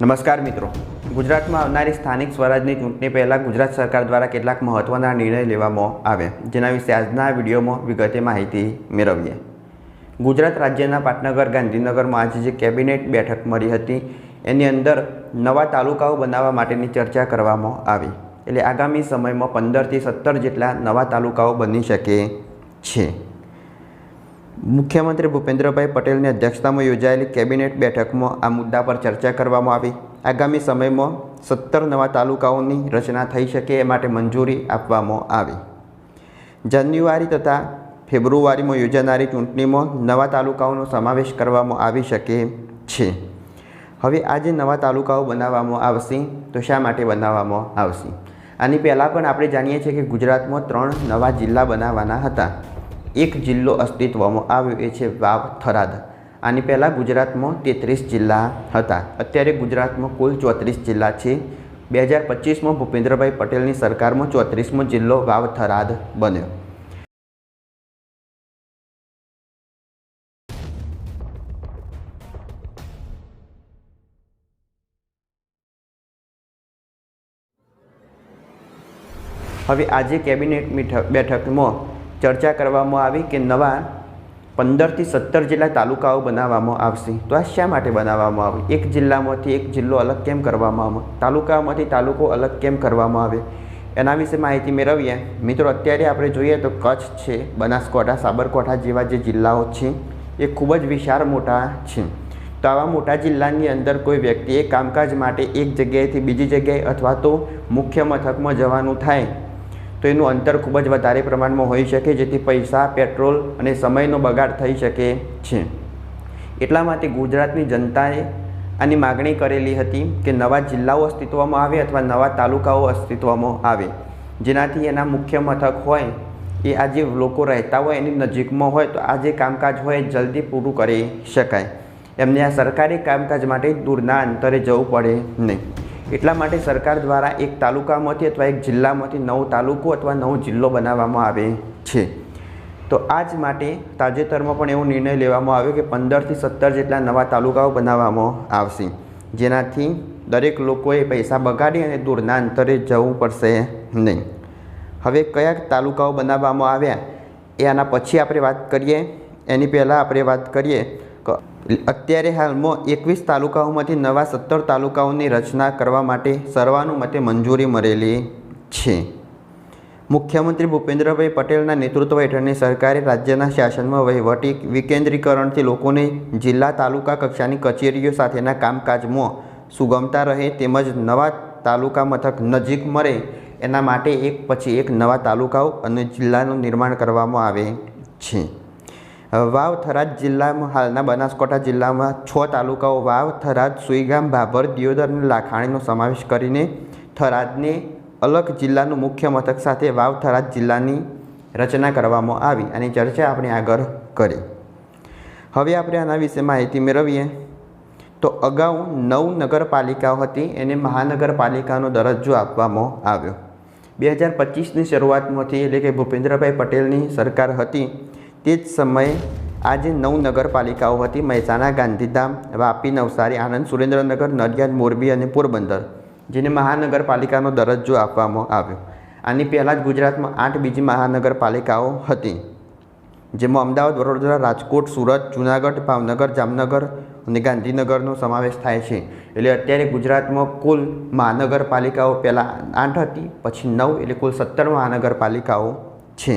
નમસ્કાર મિત્રો. ગુજરાતમાં આવનારી સ્થાનિક સ્વરાજની ચૂંટણી પહેલાં ગુજરાત સરકાર દ્વારા કેટલાક મહત્ત્વના નિર્ણય લેવામાં આવ્યા, જેના વિશે આજના વિડીયોમાં વિગતે માહિતી મેળવીએ. ગુજરાત રાજ્યના પાટનગર, ગાંધીનગરમાં આજે જે કેબિનેટ બેઠક મળી હતી, એની અંદર નવા તાલુકાઓ બનાવવા માટેની ચર્ચા કરવામાં આવી. એટલે આગામી સમયમાં પંદરથી સત્તર જેટલા નવા તાલુકાઓ બની શકે છે. મુખ્યમંત્રી ભૂપેન્દ્રભાઈ પટેલની અધ્યક્ષતામાં યોજાયેલી કેબિનેટ બેઠકમાં આ મુદ્દા પર ચર્ચા કરવામાં આવી. આગામી સમયમાં સત્તર નવા તાલુકાઓની રચના થઈ શકે એ માટે મંજૂરી આપવામાં આવી. જાન્યુઆરી તથા ફેબ્રુઆરીમાં યોજાનારી ચૂંટણીમાં નવા તાલુકાઓનો સમાવેશ કરવામાં આવી શકે છે. હવે આ જે નવા તાલુકાઓ બનાવવામાં આવશે તો શા માટે બનાવવામાં આવશે? આની પહેલાં પણ આપણે જાણીએ છીએ કે ગુજરાતમાં ત્રણ નવા જિલ્લા બનાવવાના હતા. એક જિલ્લો અસ્તિત્વમાં આવ્યો એ છે વાવ થરાદ. આની પહેલાં ગુજરાતમાં તેત્રીસ જિલ્લા હતા. અત્યારે ગુજરાતમાં કુલ ચોત્રીસ જિલ્લા છે. બે હજાર પચીસમાં ભૂપેન્દ્રભાઈ પટેલની સરકારમાં ચોત્રીસમો જિલ્લો વાવ થરાદ બન્યો. હવે આજે કેબિનેટ બેઠકમાં ચર્ચા કરવામાં આવી કે નવા પંદરથી સત્તર જેટલા તાલુકાઓ બનાવવામાં આવશે. તો આ શા માટે બનાવવામાં આવે? એક જિલ્લામાંથી એક જિલ્લો અલગ કેમ કરવામાં આવે? તાલુકામાંથી તાલુકો અલગ કેમ કરવામાં આવે? એના વિશે માહિતી મેળવીએ. મિત્રો, અત્યારે આપણે જોઈએ તો કચ્છ છે, બનાસકાંઠા, સાબરકાંઠા જેવા જે જિલ્લાઓ છે, એ ખૂબ જ વિશાળ મોટા છે. તો આવા મોટા જિલ્લાની અંદર કોઈ વ્યક્તિએ કામકાજ માટે એક જગ્યાએથી બીજી જગ્યાએ અથવા તો મુખ્ય મથકમાં જવાનું થાય તો એનું અંતર ખૂબ જ વધારે પ્રમાણમાં હોઈ શકે, જેથી પૈસા, પેટ્રોલ અને સમયનો બગાડ થઈ શકે છે. એટલા માટે ગુજરાતની જનતાએ આની માગણી કરેલી હતી કે નવા જિલ્લાઓ અસ્તિત્વમાં આવે અથવા નવા તાલુકાઓ અસ્તિત્વમાં આવે. જેનાથી એના મુખ્ય મથક હોય, એ આ જે લોકો રહેતા હોય, એની નજીકમાં હોય, તો આ જે કામકાજ હોય, એ જલ્દી પૂરું કરી શકાય. એમને આ સરકારી કામકાજ માટે દૂરના અંતરે જવું પડે નહીં. એટલા માટે સરકાર દ્વારા એક તાલુકામાંથી અથવા એક જિલ્લામાંથી નવો તાલુકો અથવા નવો જિલ્લો બનાવવામાં આવે છે. તો આ જ માટે તાજેતરમાં પણ એવો નિર્ણય લેવામાં આવ્યો કે પંદરથી સત્તર જેટલા નવા તાલુકાઓ બનાવવામાં આવશે. જેનાથી દરેક લોકોએ પૈસા બગાડી અને દૂરના અંતરે જવું પડશે નહીં. હવે કયા તાલુકાઓ બનાવવામાં આવ્યા એ આના પછી આપણે વાત કરીએ. એની પહેલાં આપણે વાત કરીએ અત્યારે હાલમાં એકવીસ તાલુકાઓમાંથી નવા સત્તર તાલુકાઓની રચના કરવા માટે સર્વાનુમતે મંજૂરી મળેલી છે. મુખ્યમંત્રી ભૂપેન્દ્રભાઈ પટેલના નેતૃત્વ હેઠળની સરકારે રાજ્યના શાસનમાં વહીવટી વિકેન્દ્રીકરણથી લોકોને જિલ્લા તાલુકા કક્ષાની કચેરીઓ સાથેના કામકાજમાં સુગમતા રહે તેમજ નવા તાલુકા મથક નજીક મળે એના માટે એક પછી એક નવા તાલુકાઓ અને જિલ્લાનું નિર્માણ કરવામાં આવે છે. વાવ થરાદ જિલ્લામાં હાલના બનાસકાંઠા જિલ્લામાં છ તાલુકાઓ વાવ થરાદ સુઈગામ, ભાભર, દિયોદર અને લાખાણીનો સમાવેશ કરીને થરાદને અલગ જિલ્લાનું મુખ્ય મથક સાથે વાવ થરાદ જિલ્લાની રચના કરવામાં આવી અને ચર્ચા આપણે આગળ કરી. હવે આપણે આના વિશે માહિતી મેળવીએ. તો અગાઉ નવ નગરપાલિકાઓ હતી, એને મહાનગરપાલિકાનો દરજ્જો આપવામાં આવ્યો. બે હજાર પચીસની શરૂઆતમાંથી એટલે કે ભૂપેન્દ્રભાઈ પટેલની સરકાર હતી તે જ સમયે આ જે નવ નગરપાલિકાઓ હતી. મહેસાણા, ગાંધીધામ, વાપી, નવસારી, આણંદ, સુરેન્દ્રનગર, નડિયાદ, મોરબી અને પોરબંદર, જેને મહાનગરપાલિકાનો દરજ્જો આપવામાં આવ્યો. આની પહેલાં જ ગુજરાતમાં આઠ બીજી મહાનગરપાલિકાઓ હતી, જેમાં અમદાવાદ, વડોદરા, રાજકોટ, સુરત, જૂનાગઢ, ભાવનગર, જામનગર અને ગાંધીનગરનો સમાવેશ થાય છે. એટલે અત્યારે ગુજરાતમાં કુલ મહાનગરપાલિકાઓ પહેલાં આઠ હતી, પછી નવ એટલે કુલ સત્તર મહાનગરપાલિકાઓ છે.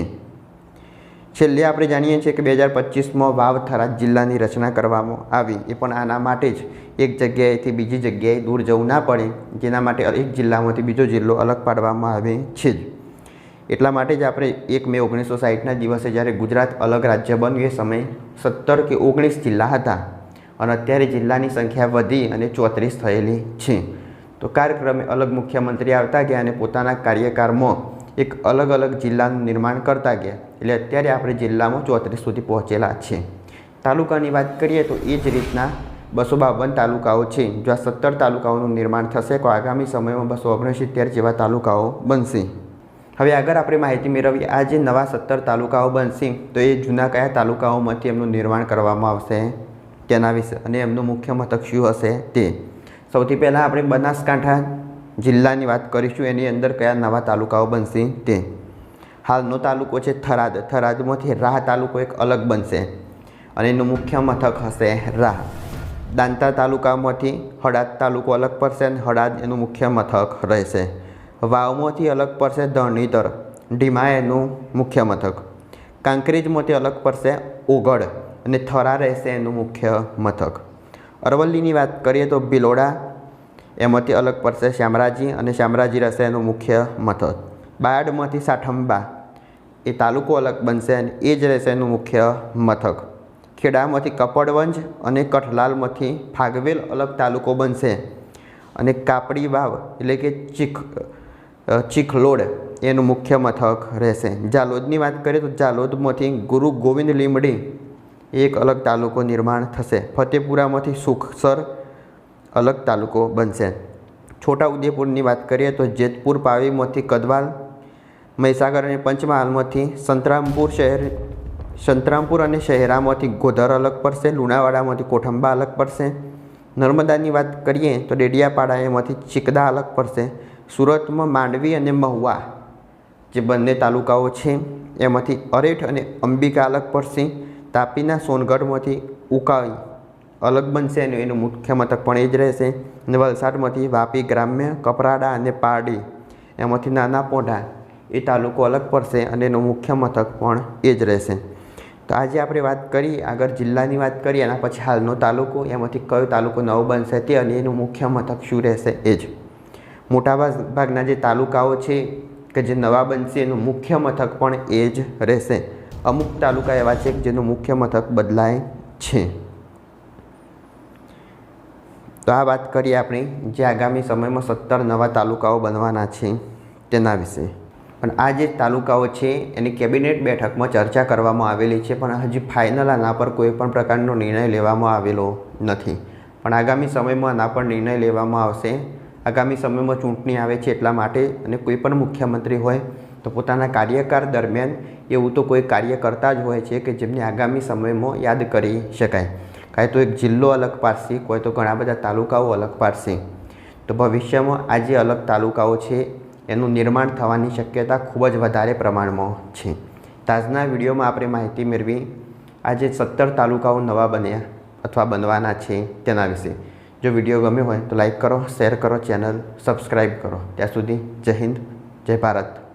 છેલ્લે આપણે જાણીએ છીએ કે બે હજાર પચીસમાં વાવ થરાદ જિલ્લાની રચના કરવામાં આવી. એ પણ આના માટે જ. એક જગ્યાએથી બીજી જગ્યાએ દૂર જવું ના પડે. જેના માટે એક જિલ્લામાંથી બીજો જિલ્લો અલગ પાડવામાં આવે છે જ. એટલા માટે જ આપણે એક મે ઓગણીસો સાહીઠના દિવસે જ્યારે ગુજરાત અલગ રાજ્ય બન્યું, એ સમયે સત્તર કે ઓગણીસ જિલ્લા હતા. અને અત્યારે જિલ્લાની સંખ્યા વધી અને ચોત્રીસ થયેલી છે. તો કાર્યક્રમે અલગ મુખ્યમંત્રી આવતા ગયા અને પોતાના કાર્યકાળમાં એક અલગ અલગ જિલ્લાનું નિર્માણ કરતા ગયા. એટલે અત્યારે આપણે જિલ્લામાં ચોત્રીસ સુધી પહોંચેલા છે. તાલુકાની વાત કરીએ તો એ જ રીતના બસો બાવન તાલુકાઓ છે. જો આ સત્તર તાલુકાઓનું નિર્માણ થશે તો આગામી સમયમાં બસો ઓગણસિત્તેર જેવા તાલુકાઓ બનશે. હવે આગળ આપણે માહિતી મેળવીએ, આ જે નવા સત્તર તાલુકાઓ બનશે, તો એ જૂના કયા તાલુકાઓમાંથી એમનું નિર્માણ કરવામાં આવશે? તેના વિશે અને એમનું મુખ્ય મથક શું હશે તે. સૌથી પહેલાં આપણે બનાસકાંઠા જિલ્લાની વાત કરીશું, એની અંદર કયા નવા તાલુકાઓ બનશે તે. હાલનો તાલુકો છે થરાદ. થરાદમાંથી રાહ તાલુકો એક અલગ બનશે અને એનું મુખ્ય મથક હશે રાહ. દાંતા તાલુકામાંથી હળાદ તાલુકો અલગ પડશે અને હળાદ એનું મુખ્ય મથક રહેશે. વાવમાંથી અલગ પડશે ધરણીધર. ઢીમા એનું મુખ્ય મથક. કાંકરેજમાંથી અલગ પડશે ઓગળ અને થરા રહેશે એનું મુખ્ય મથક. અરવલ્લીની વાત કરીએ તો ભિલોડા, એમાંથી અલગ પડશે શામરાજી અને શામરાજી રહેશે એનું મુખ્ય મથક. બાયડમાંથી સાઠંબા. એ તાલુકો અલગ બનશે અને એ જ રહેશે એનું મુખ્ય મથક. ખેડામાંથી કપડવંજ અને કઠલાલમાંથી ફાગવેલ અલગ તાલુકો બનશે. અને કાપડી વાવ એટલે કે ચીખ ચીખલોડ એનું મુખ્ય મથક રહેશે. જાલોદની વાત કરીએ તો જાલોદમાંથી ગુરુ ગોવિંદ લીમડી એક અલગ તાલુકો નિર્માણ થશે. ફતેપુરામાંથી સુખસર અલગ તાલુકો બનશે. છોટાઉદેપુરની વાત કરીએ તો જેતપુર પાવીમાંથી કદવાલ મહીસાગર અને પંચમહાલમાંથી સંતરામપુર શહેર, સંતરામપુર અને શહેરામાંથી ગોધર અલગ પડશે, લુણાવાડામાંથી કોઠંબા અલગ પડશે. નર્મદાની વાત કરીએ તો ડેડિયાપાડા એમાંથી ચિકદા અલગ પડશે, સુરતમાં માંડવી અને મહુવા જે બંને તાલુકાઓ છે, એમાંથી અરેઠ અને અંબિકા અલગ પડશે. તાપીના સોનગઢમાંથી ઉકાઈ અલગ બનશે અને એનું મુખ્ય મથક પણ એ જ રહેશે. અને વલસાડમાંથી વાપી ગ્રામ્ય કપરાડા અને પારડી, એમાંથી નાના પોઢા એ તાલુકો અલગ પડશે અને એનું મુખ્ય મથક પણ એ જ રહેશે. તો આજે આપણે વાત કરી, આગળ જિલ્લાની વાત કરી, એના પછી હાલનો તાલુકો, એમાંથી કયો તાલુકો નવો બનશે તે અને એનું મુખ્ય મથક શું રહેશે એ જ. મોટાભાગના જે તાલુકાઓ છે કે જે નવા બનશે, એનું મુખ્ય મથક પણ એ જ રહેશે. અમુક તાલુકા એવા છે કે જેનું મુખ્ય મથક બદલાય છે. તો આ વાત કરીએ આપણે જે આગામી સમયમાં સત્તર નવા તાલુકાઓ બનવાના છે તેના વિશે. પણ આ જે તાલુકાઓ છે, એની કેબિનેટ બેઠકમાં ચર્ચા કરવામાં આવેલી છે, પણ હજી ફાઇનલ આના પર કોઈ પણ પ્રકારનો નિર્ણય લેવામાં આવેલો નથી. પણ આગામી સમયમાં આના પર નિર્ણય લેવામાં આવશે. આગામી સમયમાં ચૂંટણી આવે છે એટલા માટે અને કોઈ પણ મુખ્યમંત્રી હોય તો પોતાના કાર્યકાળ દરમિયાન એવું તો કોઈ કાર્ય કરતા જ હોય છે કે જેમને આગામી સમયમાં યાદ કરી શકાય. કાંઈ તો એક જિલ્લો અલગ પાડશે, કોઈ તો ઘણા બધા તાલુકાઓ અલગ પાડશે. તો ભવિષ્યમાં આ જે અલગ તાલુકાઓ છે એનું નિર્માણ થવાની શક્યતા ખૂબ જ વધારે પ્રમાણમાં છે. તાજના વિડીયોમાં આપણે માહિતી મેળવી, આજે સત્તર તાલુકાઓ નવા બન્યા અથવા બનવાના છે તેના વિશે. જો વીડિયો ગમ્યો હોય તો લાઈક કરો, શેર કરો, ચેનલ સબસ્ક્રાઈબ કરો. ત્યાં સુધી જય હિન્દ, જય ભારત.